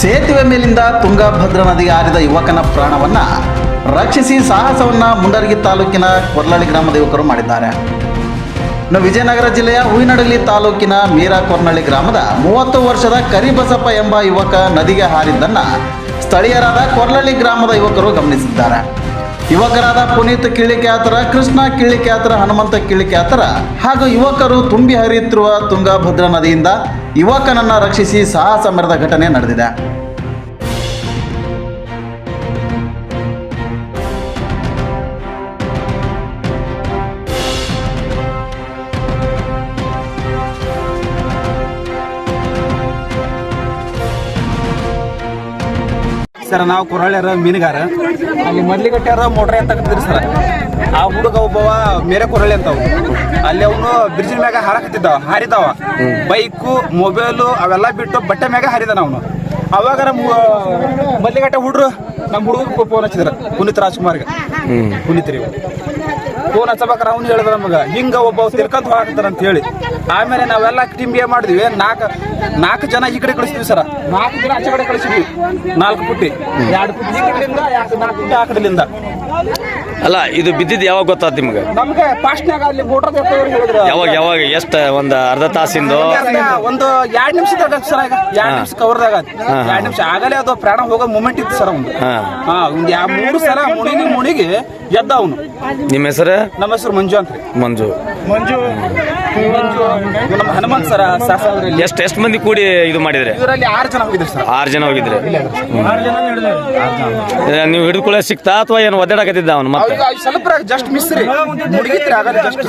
ಸೇತುವೆ ಮೇಲಿಂದ ತುಂಗಭದ್ರಾ ನದಿಗೆ ಹಾರಿದ ಯುವಕನ ಪ್ರಾಣವನ್ನ ರಕ್ಷಿಸಿ ಸಾಹಸವನ್ನ ಮುಂಡರಗಿ ತಾಲೂಕಿನ ಕೊರ್ಲಳ್ಳಿ ಗ್ರಾಮದ ಯುವಕರು ಮಾಡಿದ್ದಾರೆ. ಇನ್ನು ವಿಜಯನಗರ ಜಿಲ್ಲೆಯ ಹೂವಿನಡಗಲಿ ತಾಲೂಕಿನ ಮೀರಾ ಕೊರ್ನಳ್ಳಿ ಗ್ರಾಮದ ಮೂವತ್ತು ವರ್ಷದ ಕರಿಬಸಪ್ಪ ಎಂಬ ಯುವಕ ನದಿಗೆ ಹಾರಿದ್ದನ್ನ ಸ್ಥಳೀಯರಾದ ಕೊರ್ಲಳ್ಳಿ ಗ್ರಾಮದ ಯುವಕರು ಗಮನಿಸಿದ್ದಾರೆ. ಯುವಕರಾದ ಪುನೀತ್ ಕಿಳಿಕ್ಯಾತರ ಕೃಷ್ಣ ಕಿಳಿಕ್ಯಾತರ ಹನುಮಂತ ಕಿಳಿಕ್ಯಾತರ ಹಾಗೂ ಯುವಕರು ತುಂಬಿ ಹರಿಯುತ್ತಿರುವ ತುಂಗಭದ್ರಾ ನದಿಯಿಂದ ಯುವಕನನ್ನ ರಕ್ಷಿಸಿ ಸಾಹಸ ಮೆರೆದ ಘಟನೆ ನಡೆದಿದೆ. ಸರ್ ನಾವು ಕುರಳ್ಯಾರ ಮೀನುಗಾರ. ಅಲ್ಲಿ ಮದ್ಲಿಗಟ್ಟ್ಯಾರ ಮೋಟ್ರ್ ಅಂತ ಕಟ್ಟಿದ್ರಿ ಸರ್. ಆ ಹುಡುಗ ಒಬ್ಬವ ಮೇರೆ ಕುರಳಿ ಅಂತವ್ ಅಲ್ಲಿ ಅವನು ಬ್ರಿಡ್ಜಿನ ಮ್ಯಾಗ ಹಾರಕತ್ತಿದ್ದಾವ ಹಾರಿದಾವ. ಬೈಕು ಮೊಬೈಲು ಅವೆಲ್ಲ ಬಿಟ್ಟು ಬಟ್ಟೆ ಮ್ಯಾಗ ಹಾರಿದಾನ ಅವನು. ಅವಾಗ ಮಲ್ಲಿಗಟ್ಟೆ ಹುಡ್ರು ನಮ್ಮ ಹುಡುಗ ಫೋನ್ ಹಚ್ಚಿದ್ರ. ಪುನೀತ್ ರಾಜ್ಕುಮಾರ್ಗೆ. ಪುನೀತ್ ರೀ ಫೋನ್ ಹಚ್ಚಬೇಕಾರೆ ಅವ್ನು ಹೇಳಿದ್ರ ನಮಗ. ಹಿಂಗ ಒಬ್ಬ ತಿರ್ಕಂತ ಹೋಗ್ತಾರ ಅಂತ ಹೇಳಿ. ಆಮೇಲೆ ನಾವೆಲ್ಲ ಟೀಮ್ ಏನ್ ಮಾಡಿದ್ವಿ. ನಾಲ್ಕು ನಾಲ್ಕು ಜನ ಈ ಕಡೆ ಕಳಿಸ್ತೀವಿ ಸರ. ನಾಲ್ಕು ಜನ ಆಚೆ ಕಡೆ ಕಳಿಸಿದ್ವಿ. ನಾಲ್ಕು ಪುಟ್ಟಿ. ಎರಡು ಪುಟ್ಟಿ ಈ ಕಡೆಯಿಂದ ನಾಲ್ಕು ಪುಟ್ಟಿ ಆ ಕಡೆಯಿಂದ ಅಲ್ಲ ಇದು ಬಿದ್ದಿದ್ದು ಯಾವಾಗ ಗೊತ್ತಾತ್ ನಿಮ್ಗೆ? ನಮ್ಗೆ ಫಾಸ್ಟ್ನಾಗ ಅಲ್ಲಿ ಮೋಟರ್ ಹೇಳಿದ್ರು. ಯಾವಾಗ ಯಾವಾಗ ಎಷ್ಟ ಒಂದು ಅರ್ಧ ತಾಸಿಂದು? ಒಂದು ಎರಡ್ ನಿಮಿಷದಾಗ ಸರ್ ಈಗ. ಎರಡ್ ನಿಮಿಷ ಕವರ್ದಾಗ ಎರಡ್ ನಿಮಿಷ ಆಗಲೇ ಅದು ಪ್ರಾಣ ಹೋಗೋ ಮೂಮೆಂಟ್ ಇತ್ತು ಸರ್ ಅವ್ನು ಹಾ. ಹಾ ಒಂದ್ ಯಾ ಮೂರು ಸಲ ಮುಣಿಗಿ ಮುಣಿಗಿ ಎದ್ದ ಅವನು. ನಿಮ್ಮ ಹೆಸರು? ನಮ್ಮ ಹೆಸರು ಮಂಜು ಅಂತ ಮಂಜು. ಮಂಜು. ನಮ್ಮ ಹನುಮಂತ್ ಸರ್ ಎಷ್ಟು ಎಷ್ಟು ಎಷ್ಟ್ ಮಂದಿ ಕೂಡಿ ಇದು ಮಾಡಿದ್ರೆ? ಇದರಲ್ಲಿ ಆರು ಜನ ಹೋಗಿದ್ರು ಸರ್. ಆರ್ ಜನ ಹೋಗಿದ್ರಿ. ಏ, ನೀವು ಹಿಡಿದುಕೊಳ್ಳೆ ಸಿಕ್ತಾ ಅಥವಾ ಏನು ಒದ್ದಾಡಕತ್ತಿದ್ದ ಅವನು ಮತ್ತೆ? ಸ್ವಲ್ಪ ಜಸ್ಟ್ ಮಿಸ್ ರೀ. ಮುಳುಗಿತ್ರಿ ಜಸ್ಟ್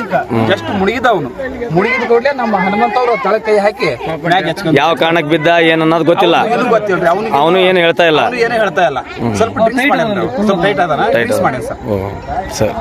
ಜಸ್ಟ್ ಮುಳುಗಿದ ಅವನು. ಮುಳುಗಿದ ಕೂಡಲೇ ನಮ್ಮ ಹನುಮಂತ ಅವರು ತಳ ಕೈ ಹಾಕಿ ಮ್ಯಾಗ್ ಹಚ್ಕೊಂಡ್ ಯಾವ ಕಾರಣಕ್ಕೆ ಬಿದ್ದ ಏನ ಅನ್ನೋದು ಗೊತ್ತಿಲ್ಲ. ಏನು ಗೊತ್ತಿಲ್ರಿ ಅವನು ಅವನು ಏನು ಹೇಳ್ತಾ ಇಲ್ಲ. ಅವನು ಏನು ಹೇಳ್ತಾ ಇಲ್ಲ. ಸ್ವಲ್ಪ ಡ್ರಿಂಕ್ಸ್ ಮಾಡ್ಯಾನ ಸ್ವಲ್ಪ ಟೈಟ್ ಅದಾನ ಡ್ರಿಂಕ್ಸ್ ಮಾಡ್ಯಾನ ಸರ್ ಓ ಸರಿ.